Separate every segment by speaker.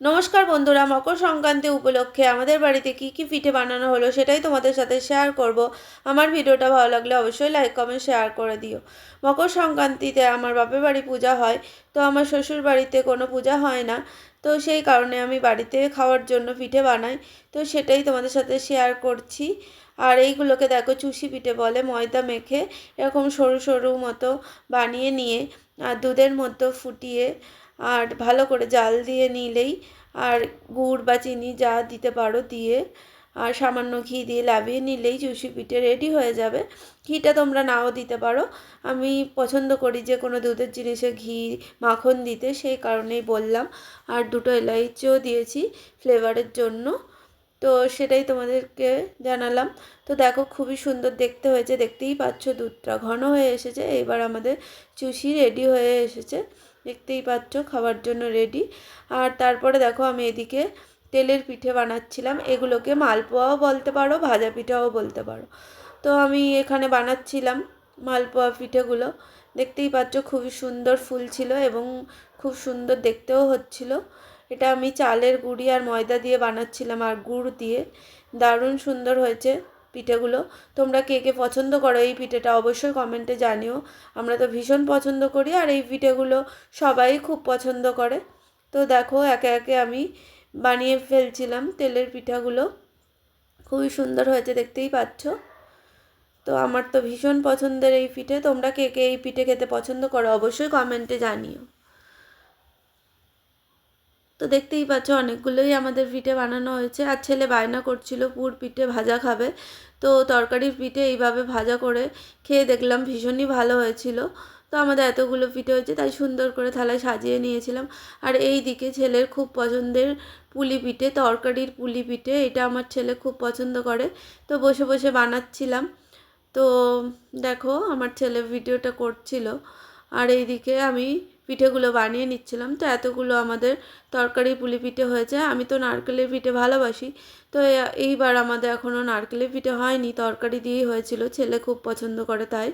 Speaker 1: নমস্কার বন্ধুরা, মকর সংক্রান্তি উপলক্ষে আমাদের বাড়িতে কি কি পিঠে বানানো হলো সেটাই তোমাদের সাথে শেয়ার করব। আমার ভিডিওটা ভালো লাগলে অবশ্যই লাইক কমেন্ট শেয়ার করে দিও। মকর সংক্রান্তিতে আমার বাপের বাড়ি পূজা হয়, তো আমার শ্বশুর বাড়িতে কোনো পূজা হয় না। তো সেই কারণে আমি বাড়িতে খাওয়ার জন্য পিঠে বানাই, তো সেটাই তোমাদের সাথে শেয়ার করছি। আর এইগুলোকে দেখো চুষি পিঠে বলে, ময়দা মেখে এরকম সরু সরু মতো বানিয়ে নিয়ে, আর দুধের মতো ফুটিয়ে আর ভালো করে জাল দিয়ে নিলেই আর গুড় বা চিনি যা দিতে পারো দিয়ে আর সামান্য ঘি দিয়ে লাভিয়ে নিলেই চুষি পিঠে রেডি হয়ে যাবে। ঘিটা তোমরা নাও দিতে পারো। আমি পছন্দ করি যে কোনো দুধের জিনিসে ঘি, মাখন দিতে, সেই কারণেই বললাম। আর দুটো এলাইচিও দিয়েছি ফ্লেভারের জন্য। তো সেটাই তোমাদেরকে জানালাম। তো দেখো খুবই সুন্দর দেখতে হয়েছে। দেখতেই পাচ্ছ দুধটা ঘন হয়ে এসেছে। এবার আমাদের চুষি রেডি হয়ে এসেছে। দেখতেই পাচ্ছ খাবার জন্য রেডি আর তারপরে দেখো আমি এদিকে তেলের পিঠে বানাচ্ছিলাম। এগুলোকে মালপোয়াও বলতে পারো, ভাজা পিঠাও বলতে পারো। তো আমি এখানে বানাচ্ছিলাম মালপোয়া পিঠেগুলো। দেখতেই পাচ্ছ, খুবই সুন্দর ফুল ছিল এবং খুব সুন্দর দেখতেও হচ্ছিল। এটা আমি চালের গুঁড়ি আর ময়দা দিয়ে বানাচ্ছিলাম আর গুড় দিয়ে। দারুণ সুন্দর হয়েছে। পিঠেগুলো। তোমরা কে কে পছন্দ করো এই পিঠেটা অবশ্যই কমেন্টে জানিও। আমরা তো ভীষণ পছন্দ করি আর এই পিঠেগুলো সবাই খুব পছন্দ করে। তো দেখো, একে একে আমি বানিয়ে ফেলছিলাম তেলের পিঠাগুলো। খুবই সুন্দর হয়েছে, দেখতেই পাচ্ছ। তো আমার তো ভীষণ পছন্দের এই পিঠে। তোমরা কে কে এই পিঠে খেতে পছন্দ করো অবশ্যই কমেন্টে জানিও। তো দেখতেই পাচ্ছ অনেকগুলোই আমাদের পিঠে বানানো হয়েছে। আর ছেলে বায়না করছিল, পুর পিঠে ভাজা খাবে। তো তরকারির পিঠে এইভাবে ভাজা করে খেয়ে দেখলাম ভীষণই ভালো হয়েছিল। তো আমাদের এতগুলো পিঠে হয়েছে, তাই সুন্দর করে থালায় সাজিয়ে নিয়েছিলাম। আর এই দিকে ছেলের খুব পছন্দের পুলি পিঠে, তরকারির পুলি পিঠে, এটা আমার ছেলে খুব পছন্দ করে। তো বসে বসে বানাচ্ছিলাম। তো দেখো, আমার ছেলে ভিডিওটা করছিল। আর এইদিকে আমি পিঠেগুলো বানিয়ে নিচ্ছিলাম। তো এতগুলো আমাদের তরকারি পুলি পিঠে হয়েছে। আমি তো নারকেলের পিঠে ভালোবাসি। তো এইবার আমাদের এখনও নারকেলের পিঠে হয়নি। তরকারি দিয়েই হয়েছিল। ছেলে খুব পছন্দ করে তাই।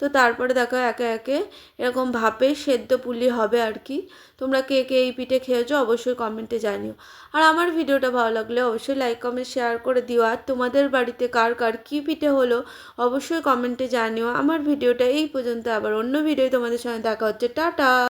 Speaker 1: তো তারপরে দেখো একে একে এরকম ভাপে সেদ্ধ পুলি হবে আর কি। তোমরা কে কে এই পিঠে খেয়েছো অবশ্যই কমেন্টে জানিও। আর আমার ভিডিওটা ভালো লাগলে অবশ্যই লাইক, কমেন্ট, শেয়ার করে দিও। আর তোমাদের বাড়িতে কার কার কী পিঠে হলো অবশ্যই কমেন্টে জানিও। আমার ভিডিওটা এই পর্যন্ত। আবার অন্য ভিডিও তোমাদের সঙ্গে দেখা হচ্ছে। টাটা!